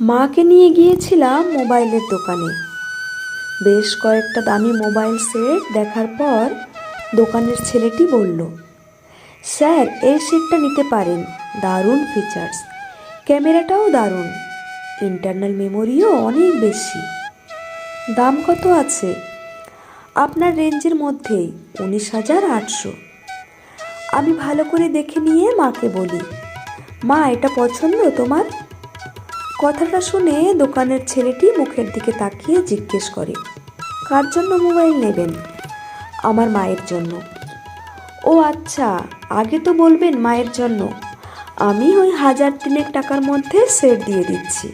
মাকে নিয়ে গিয়েছিলাম মোবাইলের দোকানে। বেশ কয়েকটা দামি মোবাইল সেট দেখার পর দোকানের ছেলেটি বলল, স্যার, এই সেটটা নিতে পারেন। দারুণ ফিচার্স ক্যামেরাটাও দারুণ। ইন্টারনাল মেমোরিও অনেক বেশি। দাম কত আছে? আপনার রেঞ্জের মধ্যেই, উনিশ হাজার আটশো। আমি ভালো করে দেখে নিয়ে মাকে বলি, মা, এটা পছন্দ তোমার? কথাটা শুনে দোকানের ছেলেটি মুখের দিকে তাকিয়ে জিজ্ঞেস করে, কার জন্য মোবাইল নেবেন? আমার মায়ের জন্য। ও আচ্ছা আগে তো বলবেন মায়ের জন্য। আমি ওই হাজার তিনেক টাকার মধ্যে সেট দিয়ে দিচ্ছি।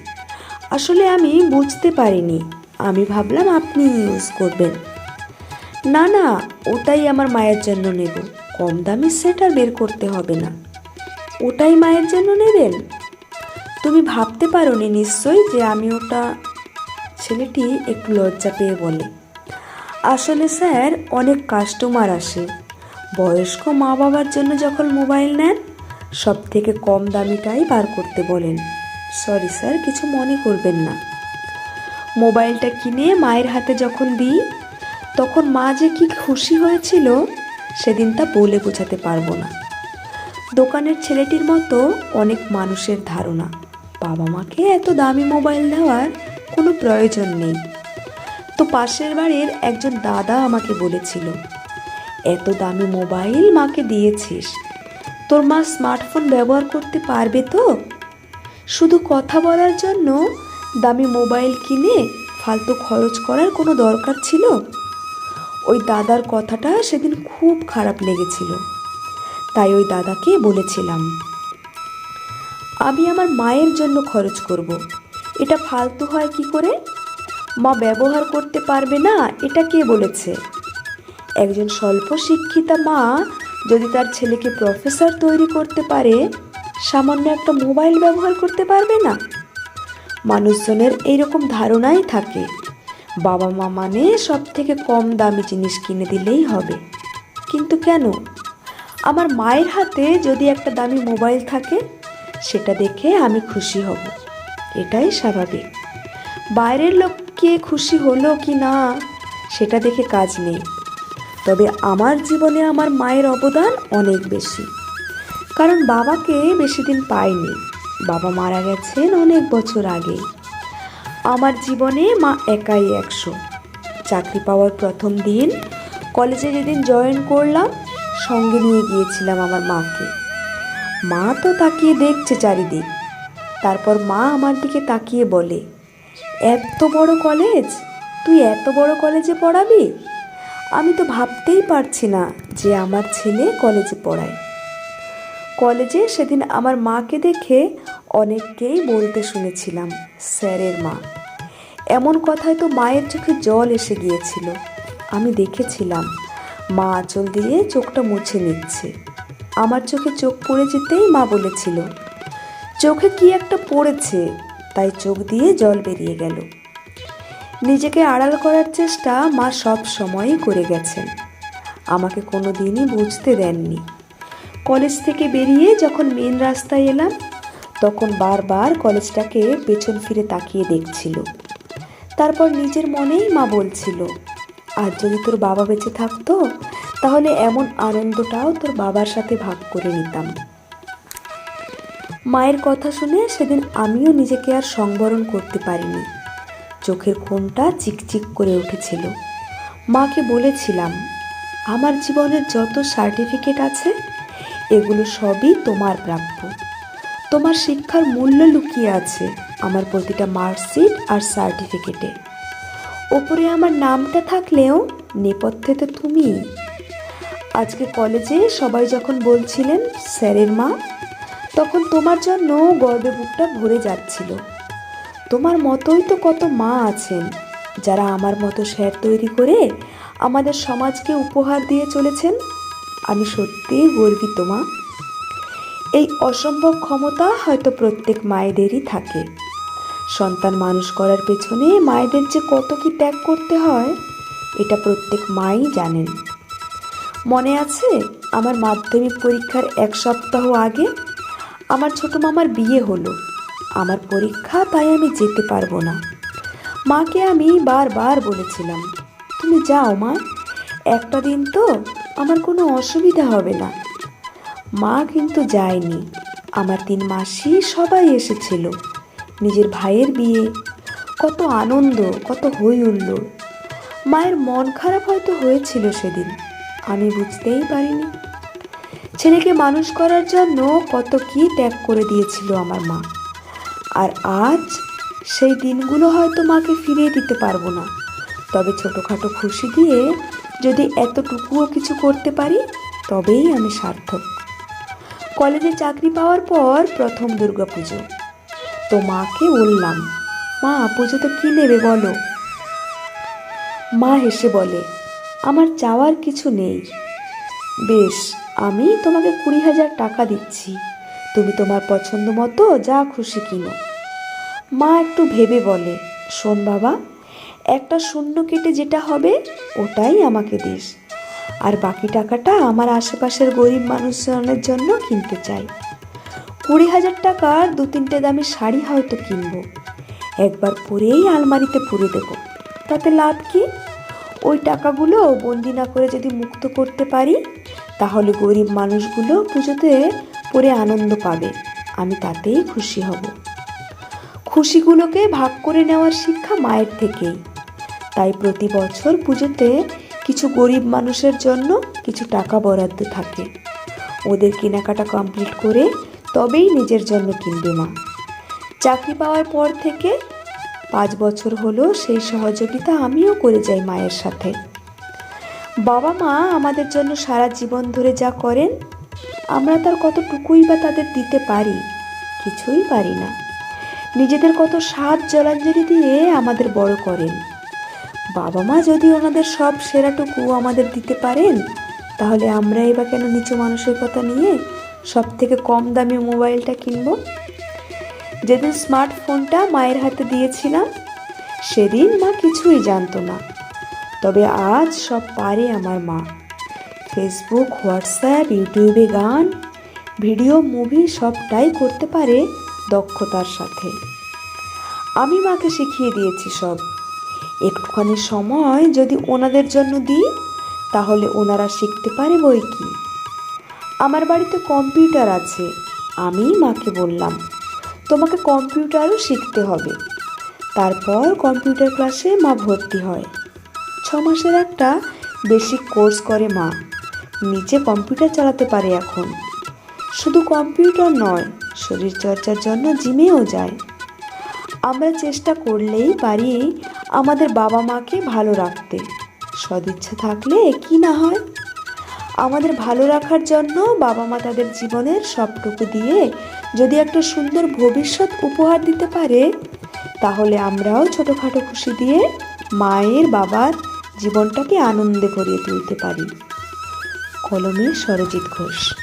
আসলে আমি বুঝতে পারিনি। আমি ভাবলাম আপনি ইউজ করবেন। না না, ওটাই আমার মায়ের জন্য নেব। কম দামি সেট আর বের করতে হবে না। ওটাই মায়ের জন্য নেবেন? তুমি ভাবতে পারো নি নিশ্চয়ই যে আমি ওটা ছেলেটি একটু লজ্জা পেয়ে বলে। আসলে স্যার, অনেক কাস্টমার আসে। বয়স্ক মা বাবার জন্য যখন মোবাইল নেন সব থেকে কম দামিটাই বার করতে বলেন। সরি স্যার, কিছু মনে করবেন না। মোবাইলটা কিনে মায়ের হাতে যখন দিই, তখন মা যে কি খুশি হয়েছিল, সেদিন তা বলে বোঝাতে পারব না। দোকানের ছেলেটির মতো অনেক মানুষের ধারণা। বাবা মাকে এত দামি মোবাইল দেওয়ার কোনো প্রয়োজন নেই। তো পাশের বাড়ির একজন দাদা আমাকে বলেছিল, এত দামি মোবাইল মাকে দিয়েছিস, তোর মা স্মার্টফোন ব্যবহার করতে পারবে তো? শুধু কথা বলার জন্য দামি মোবাইল কিনে ফালতু খরচ করার কোনো দরকার ছিল? ওই দাদার কথাটা সেদিন খুব খারাপ লেগেছিল। তাই ওই দাদাকে বলেছিলাম আমি আমার মায়ের জন্য খরচ করব। এটা ফালতু হয় কি করে? মা ব্যবহার করতে পারবে না, এটা কে বলেছে? একজন স্বল্প শিক্ষিতা মা যদি তার ছেলেকে প্রফেসর তৈরি করতে পারে, সামান্য একটা মোবাইল ব্যবহার করতে পারবে না? মানুষজনের এইরকম ধারণাই থাকে। বাবা মা মানে সব থেকে কম দামি জিনিস কিনে দিলেই হবে। কিন্তু কেন? আমার মায়ের হাতে যদি একটা দামি মোবাইল থাকে সেটা দেখে আমি খুশি হব। এটাই স্বাভাবিক। বাইরের লোক কে খুশি হলো কি না, সেটা দেখে কাজ নেই। তবে আমার জীবনে আমার মায়ের অবদান অনেক বেশি। কারণ বাবাকে বেশি দিন পাইনি। বাবা মারা গেছেন অনেক বছর আগে। আমার জীবনে মা একাই একশো। চাকরি পাওয়ার প্রথম দিন কলেজে যেদিন জয়েন করলাম, সঙ্গে নিয়ে গিয়েছিলাম আমার মাকে। মা তো তাকিয়ে দেখছে চারিদিক। তারপর মা আমার দিকে তাকিয়ে বলে, এত বড় কলেজ? তুই এত বড় কলেজে পড়াবি? আমি তো ভাবতেই পারছি না যে আমার ছেলে কলেজে পড়ায়। কলেজে সেদিন আমার মাকে দেখে অনেককেই বলতে শুনেছিলাম, স্যারের মা। এমন কথায় তো মায়ের চোখে জল এসে গিয়েছিল। আমি দেখেছিলাম, মা আঁচল দিয়ে চোখটা মুছে নিচ্ছে। আমার চোখে চোখ পড়ে যেতেই মা বলেছিল, চোখে কি একটা পড়েছে? তাই চোখ দিয়ে জল বেরিয়ে গেল। নিজেকে আড়াল করার চেষ্টা মা সব সময়ই করে গেছেন। আমাকে কোনো দিনই বুঝতে দেননি। কলেজ থেকে বেরিয়ে যখন মেন রাস্তায় এলাম, তখন বারবার কলেজটাকে পেছন ফিরে তাকিয়ে দেখছিল। তারপর নিজের মনেই মা বলছিল আর যদি তোর বাবা বেঁচে থাকতো তাহলে এমন আনন্দটাও তোর বাবার সাথে ভাগ করে নিতাম। মায়ের কথা শুনে সেদিন আমিও নিজেকে আর সংবরণ করতে পারিনি। চোখের কোণটা চিকচিক করে উঠেছিল। মাকে বলেছিলাম, আমার জীবনের যত সার্টিফিকেট আছে, এগুলো সবই তোমার প্রাপ্য। তোমার শিক্ষার মূল্য লুকিয়ে আছে আমার প্রতিটা মার্কশিট আর সার্টিফিকেটে। ওপরে আমার নামটা থাকলেও নেপথ্যে তো তুমি। আজকে কলেজে সবাই যখন বলছিলেন, স্যারের মা, তখন তোমার জন্য গর্বে বুকটা ভরে যাচ্ছিল। তোমার মতোই তো কত মা আছেন, যারা আমার মতো স্যার তৈরি করে আমাদের সমাজকে উপহার দিয়ে চলেছেন। আমি সত্যিই গর্বিত, মা। এই অসম্ভব ক্ষমতা হয়তো প্রত্যেক মায়েদেরই থাকে। সন্তান মানুষ করার পেছনে মায়েদের যে কত কি ত্যাগ করতে হয়, এটা প্রত্যেক মাই জানেন। মনে আছে আমার মাধ্যমিক পরীক্ষার এক সপ্তাহ আগে? আমার ছোট মামার বিয়ে হলো। আমার পরীক্ষা, তাই আমি যেতে পারব না। মাকে আমি বারবার বলেছিলাম, তুমি যাও মা, একটা দিন তো আমার কোনো অসুবিধা হবে না। মা কিন্তু যায়নি। আমার তিন মাসি সবাই এসেছিল, নিজের ভাইয়ের বিয়ে। কত আনন্দ, কত হই হুল্লোড় মায়ের মন খারাপ হয়তো হয়েছিল সেদিন। আমি বুঝতেই পারিনি। ছেলেকে মানুষ করার জন্য কত কি ত্যাগ করে দিয়েছিল আমার মা। আর আজ সেই দিনগুলো হয়তো মাকে ফিরিয়ে দিতে পারব না। তবে ছোটোখাটো খুশি দিয়ে যদি এতটুকুও কিছু করতে পারি, তবেই আমি সার্থক। কলেজে চাকরি পাওয়ার পর প্রথম দুর্গাপুজো। তো মাকে বললাম, মা, পুজোতে কী নেবে বলো? মা হেসে বলে আমার চাওয়ার কিছু নেই। বেশ, আমি তোমাকে কুড়ি হাজার টাকা দিচ্ছি। তুমি তোমার পছন্দ মতো যা খুশি কিনো। মা একটু ভেবে বলে, শোন বাবা, একটা শূন্য কেটে যেটা হবে, ওটাই আমাকে দিস। আর বাকি টাকাটা আমার আশেপাশের গরিব মানুষজনের জন্য কিনতে চাই। কুড়ি হাজার টাকার দু তিনটে দামি শাড়ি হয়তো কিনবো। একবার পরেই আলমারিতে পুরে দেব। তাতে লাভ কি? ওই টাকাগুলো বন্দি না করে যদি মুক্ত করতে পারি, তাহলে গরিব মানুষগুলো পুজোতে পরে আনন্দ পাবে। আমি তাতেই খুশি হব। খুশিগুলোকে ভাগ করে নেওয়ার শিক্ষা মায়ের থেকেই। তাই প্রতি বছর পুজোতে কিছু গরিব মানুষের জন্য কিছু টাকা বরাদ্দ থাকে। ওদের কেনাকাটা কমপ্লিট করে তবেই নিজের জন্য কিনবে মা। চাকরি পাওয়ার পর থেকে পাঁচ বছর হলো সেই সহযোগিতা আমিও করে যাই মায়ের সাথে। বাবা মা আমাদের জন্য সারা জীবন ধরে যা করেন, আমরা তার কতটুকুই বা তাদের দিতে পারি, কিছুই পারি না। নিজেদের কত স্বাদ জলাঞ্জলি দিয়ে আমাদের বড় করেন। বাবা মা যদি ওনাদের সব সেরাটুকু আমাদের দিতে পারেন, তাহলে আমরাই বা কেন নিচু মানসিকতা নিয়ে সব থেকে কম দামি মোবাইলটা কিনবো? যেদিন স্মার্টফোনটা মায়ের হাতে দিয়েছিলাম, সেদিন মা কিছুই জানতো না। তবে আজ সব পারে আমার মা। ফেসবুক হোয়াটসঅ্যাপ ইউটিউবে গান, ভিডিও, মুভি সবটাই করতে পারে দক্ষতার সাথে। আমি মাকে শিখিয়ে দিয়েছি সব। একটুখানি সময় যদি ওনাদের জন্য দিই, তাহলে ওনারা শিখতে পারে বই কি। আমার বাড়িতে কম্পিউটার আছে, আমি মাকে বললাম। তোমাকে কম্পিউটারও শিখতে হবে। তারপর কম্পিউটার ক্লাসে মা ভর্তি হয়। ছ মাসের একটা বেসিক কোর্স করে মা। নিচে কম্পিউটার চালাতে পারে এখন। শুধু কম্পিউটার নয়, শরীরচর্চার জন্য জিমেও যায়। আমরা চেষ্টা করলেই পারি আমাদের বাবা মাকে ভালো রাখতে। সদিচ্ছা থাকলে কি না হয়? আমাদের ভালো রাখার জন্য বাবা মা তাদের জীবনের সবটুকু দিয়ে যদি একটা সুন্দর ভবিষ্যৎ উপহার দিতে পারে, তাহলে আমরাও ছোটোখাটো খুশি দিয়ে মায়ের বাবার জীবনটাকে আনন্দে ভরিয়ে তুলতে পারি। কলমে সরজিৎ ঘোষ।